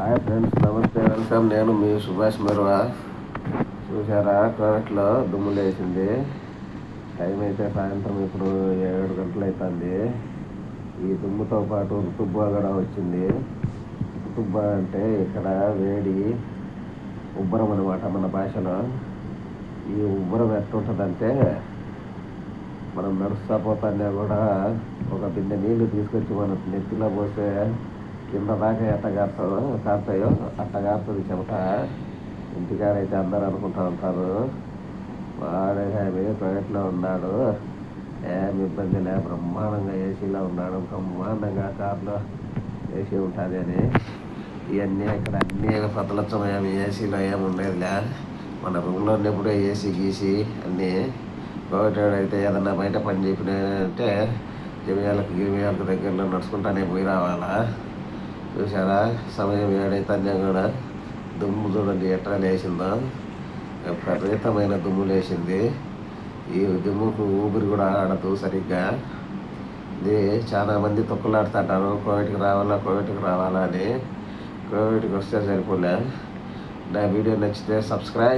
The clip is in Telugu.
హాయ్ ఫ్రెండ్స్ నమస్తే వెల్కమ్ నేను మీ సుభాష్ మెరువా చూసారా కోవిట్లో దుమ్ము లేచింది టైం అయితే సాయంత్రం ఇప్పుడు ఏడు గంటలు అవుతుంది ఈ దుమ్ముతో పాటు ఋతుబ్బా కూడా వచ్చింది. ఋతుబ్బా అంటే ఇక్కడ వేడి ఉబ్బరం అనమాట మన భాషలో. ఈ ఉబ్బరం ఎట్టుంటుందంటే మనం నడుస్తా పోతానే కూడా ఒక బిందె నీళ్ళు తీసుకొచ్చి మన నెత్తిలో పోసే ఇంతదాకా దాకా ఎట్ట కాస్తాయో కాస్తాయో చెమట. ఇంటికారైతే అందరు అనుకుంటా ఉంటారు. వాడే కానీ ప్రైవేట్లో ఉన్నాడు. ఏం ఇబ్బంది లే బ్రహ్మాండంగా ఏసీలో ఉన్నాడు. బ్రహ్మాండంగా కార్లో ఏసీ ఉంటుంది అని. ఇవన్నీ ఇక్కడ అన్నీ పతలచ్చమేమి ఏసీలో ఏమి ఉండేదిలే మన రూమ్లో ఉన్నప్పుడే ఏసీ గీసి అన్నీ. ప్రైవేట్ అయితే ఏదన్నా బయట పని చెప్పినంటే జమియాలకు గిరిమియాలకు దగ్గరలో నడుచుకుంటానే పోయి రావాలా? చూసారా సమయం ఏడైతే కూడా దుమ్ము చూడండి ఎట్లా లేచిందో. విపరీతమైన దుమ్ము లేచింది. ఈ దుమ్ముకు ఊపిరి కూడా ఆడదు సరిగ్గా. ఇది చాలామంది తొక్కులాడుతుంటారు. కోవిడ్కి రావాలా కోవిడ్కి రావాలా అని. కోవిడ్కి వస్తే సరిపోలే. నా వీడియో నచ్చితే సబ్స్క్రైబ్